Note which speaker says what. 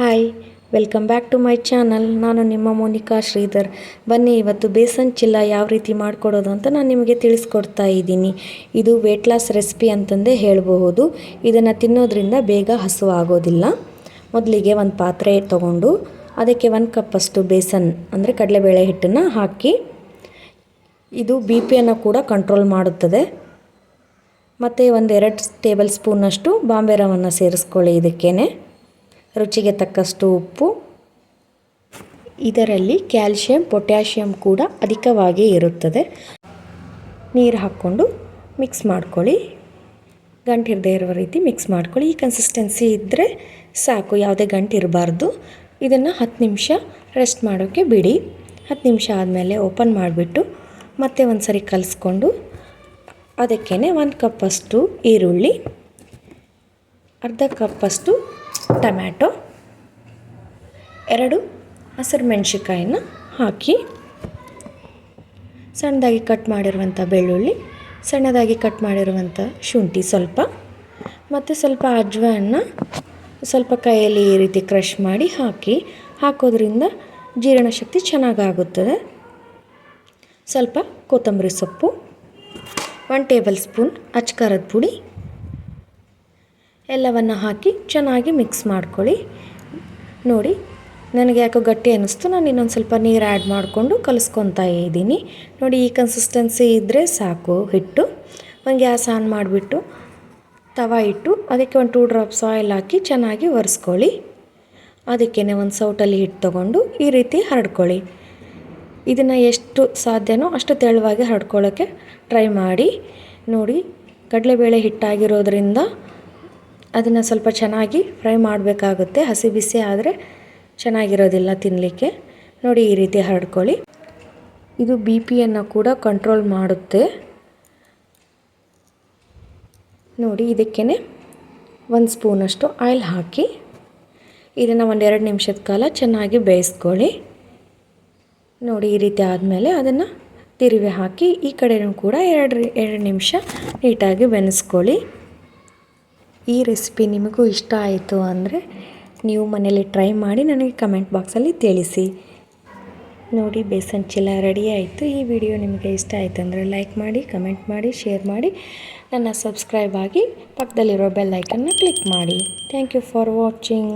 Speaker 1: Hi, welcome back to my channel. ನಾನು ನಿಮ್ಮ ಮೋನಿಕಾ ಶ್ರೀಧರ್. ಬನ್ನಿ, ಇವತ್ತು ಬೇಸನ್ ಚಿಲ್ಲ ಯಾವ ರೀತಿ ಮಾಡಿಕೊಡೋದು ಅಂತ ನಾನು ನಿಮಗೆ ತಿಳಿಸ್ಕೊಡ್ತಾ ಇದ್ದೀನಿ. ಇದು ವೇಟ್ ಲಾಸ್ ರೆಸಿಪಿ ಅಂತಂದೇ ಹೇಳಬಹುದು. ಇದನ್ನು ತಿನ್ನೋದ್ರಿಂದ ಬೇಗ ಹಸು ಆಗೋದಿಲ್ಲ ಮೊದಲಿಗೆ ಒಂದು ಪಾತ್ರೆ ತೊಗೊಂಡು ಅದಕ್ಕೆ ಒಂದು ಕಪ್ಪಷ್ಟು ಬೇಸನ್, ಅಂದರೆ ಕಡಲೆಬೇಳೆ ಹಿಟ್ಟನ್ನು ಹಾಕಿ, ಇದು ಬಿ ಪಿಯನ್ನು ಕೂಡ ಕಂಟ್ರೋಲ್ ಮಾಡುತ್ತದೆ. ಮತ್ತು ಒಂದೆರಡು ಟೇಬಲ್ ಸ್ಪೂನಷ್ಟು ಬಾಂಬೆ ರವನ್ನು ಸೇರಿಸ್ಕೊಳ್ಳಿ ಇದಕ್ಕೇನೆ. ರುಚಿಗೆ ತಕ್ಕಷ್ಟು ಉಪ್ಪು. ಇದರಲ್ಲಿ ಕ್ಯಾಲ್ಶಿಯಂ, ಪೊಟ್ಯಾಷಿಯಂ ಕೂಡ ಅಧಿಕವಾಗಿ ಇರುತ್ತದೆ. ನೀರು ಹಾಕ್ಕೊಂಡು ಮಿಕ್ಸ್ ಮಾಡ್ಕೊಳ್ಳಿ. ಗಂಟಿರದೇ ಇರುವ ರೀತಿ ಮಿಕ್ಸ್ ಮಾಡ್ಕೊಳ್ಳಿ. ಈ ಕನ್ಸಿಸ್ಟೆನ್ಸಿ ಇದ್ದರೆ ಸಾಕು, ಯಾವುದೇ ಗಂಟು ಇರಬಾರ್ದು ಇದನ್ನು ಹತ್ತು ನಿಮಿಷ ರೆಸ್ಟ್ ಮಾಡೋಕ್ಕೆ ಬಿಡಿ. ಹತ್ತು ನಿಮಿಷ ಆದಮೇಲೆ ಓಪನ್ ಮಾಡಿಬಿಟ್ಟು ಮತ್ತೆ ಒಂದು ಸರಿ ಕಲಿಸ್ಕೊಂಡು ಅದಕ್ಕೇ ಒಂದು ಕಪ್ಪಷ್ಟು ಈರುಳ್ಳಿ, ಅರ್ಧ ಕಪ್ಪಷ್ಟು ಟೊಮ್ಯಾಟೊ, ಎರಡು ಹಸಿರು ಮೆಣಸಿಕಾಯಿನ ಹಾಕಿ, ಸಣ್ಣದಾಗಿ ಕಟ್ ಮಾಡಿರುವಂಥ ಬೆಳ್ಳುಳ್ಳಿ, ಸಣ್ಣದಾಗಿ ಕಟ್ ಮಾಡಿರುವಂಥ ಶುಂಠಿ ಸ್ವಲ್ಪ, ಮತ್ತು ಸ್ವಲ್ಪ ಅಜ್ವಾನ ಸ್ವಲ್ಪ ಕೈಯಲ್ಲಿ ಈ ರೀತಿ ಕ್ರಷ್ ಮಾಡಿ ಹಾಕಿ, ಹಾಕೋದ್ರಿಂದ ಜೀರ್ಣಶಕ್ತಿ ಚೆನ್ನಾಗಾಗುತ್ತದೆ. ಸ್ವಲ್ಪ ಕೊತ್ತಂಬರಿ ಸೊಪ್ಪು ಒನ್ ಟೇಬಲ್ ಸ್ಪೂನ್ ಅಚ್ಕಾರದ ಪುಡಿ ಎಲ್ಲವನ್ನು ಹಾಕಿ ಚೆನ್ನಾಗಿ ಮಿಕ್ಸ್ ಮಾಡ್ಕೊಳ್ಳಿ. ನೋಡಿ, ನನಗೆ ಯಾಕೋ ಗಟ್ಟಿ ಅನ್ನಿಸ್ತು ನಾನು ಇನ್ನೊಂದು ಸ್ವಲ್ಪ ನೀರು ಆ್ಯಡ್ ಮಾಡಿಕೊಂಡು ಕಲಿಸ್ಕೊತಾ ಇದ್ದೀನಿ. ನೋಡಿ, ಈ ಕನ್ಸಿಸ್ಟೆನ್ಸಿ ಇದ್ದರೆ ಸಾಕು ಹಿಟ್ಟು. ಒಂದು ಗ್ಯಾಸ್ ಆನ್ ಮಾಡಿಬಿಟ್ಟು ತವ ಇಟ್ಟು ಅದಕ್ಕೆ ಒಂದು ಟೂ ಡ್ರಾಪ್ಸ್ ಆಯಿಲ್ ಹಾಕಿ ಚೆನ್ನಾಗಿ ಒರೆಸ್ಕೊಳ್ಳಿ. ಅದಕ್ಕೇ ಒಂದು ಸೌಟಲ್ಲಿ ಹಿಟ್ಟು ತೊಗೊಂಡು ಈ ರೀತಿ ಹರಡ್ಕೊಳ್ಳಿ. ಇದನ್ನು ಎಷ್ಟು ಸಾಧ್ಯನೋ ಅಷ್ಟು ತೆಳುವಾಗಿ ಹರಡ್ಕೊಳ್ಳೋಕ್ಕೆ ಟ್ರೈ ಮಾಡಿ. ನೋಡಿ, ಕಡಲೆಬೇಳೆ ಹಿಟ್ಟಾಗಿರೋದ್ರಿಂದ ಅದನ್ನು ಸ್ವಲ್ಪ ಚೆನ್ನಾಗಿ ಫ್ರೈ ಮಾಡಬೇಕಾಗುತ್ತೆ. ಹಸಿ ಬಿಸಿ ಆದರೆ ಚೆನ್ನಾಗಿರೋದಿಲ್ಲ ತಿನ್ನಲಿಕ್ಕೆ ನೋಡಿ ಈ ರೀತಿ ಹರಡ್ಕೊಳ್ಳಿ. ಇದು ಬಿ ಪಿಯನ್ನು ಕೂಡ ಕಂಟ್ರೋಲ್ ಮಾಡುತ್ತೆ. ನೋಡಿ ಇದಕ್ಕೇ ಒಂದು ಸ್ಪೂನಷ್ಟು ಆಯಿಲ್ ಹಾಕಿ ಇದನ್ನು ಒಂದೆರಡು ನಿಮಿಷದ ಕಾಲ ಚೆನ್ನಾಗಿ ಬೇಯಿಸ್ಕೊಳ್ಳಿ. ನೋಡಿ ಈ ರೀತಿ ಆದಮೇಲೆ ಅದನ್ನು ತಿರುವಿ ಹಾಕಿ ಈ ಕಡೆಯೂ ಕೂಡ ಎರಡು ಎರಡು ನಿಮಿಷ ನೀಟಾಗಿ ಬೆನೆಸ್ಕೊಳ್ಳಿ. ಈ ರೆಸಿಪಿ ನಿಮಗೂ ಇಷ್ಟ ಆಯಿತು ಅಂದರೆ ನೀವು ಮನೇಲಿ ಟ್ರೈ ಮಾಡಿ ನನಗೆ ಕಮೆಂಟ್ ಬಾಕ್ಸಲ್ಲಿ ತಿಳಿಸಿ. ನೋಡಿ, ಬೇಸನ್ ಚಿಲ್ಲ ರೆಡಿ ಆಯಿತು. ಈ ವಿಡಿಯೋ ನಿಮಗೆ ಇಷ್ಟ ಆಯಿತು ಅಂದರೆ ಲೈಕ್ ಮಾಡಿ ಕಮೆಂಟ್ ಮಾಡಿ ಶೇರ್ ಮಾಡಿ. ನನ್ನ ಸಬ್ಸ್ಕ್ರೈಬ್ ಆಗಿ ಪಕ್ಕದಲ್ಲಿರೋ ಬೆಲ್ ಐಕನ್ನ ಕ್ಲಿಕ್ ಮಾಡಿ. Thank you for watching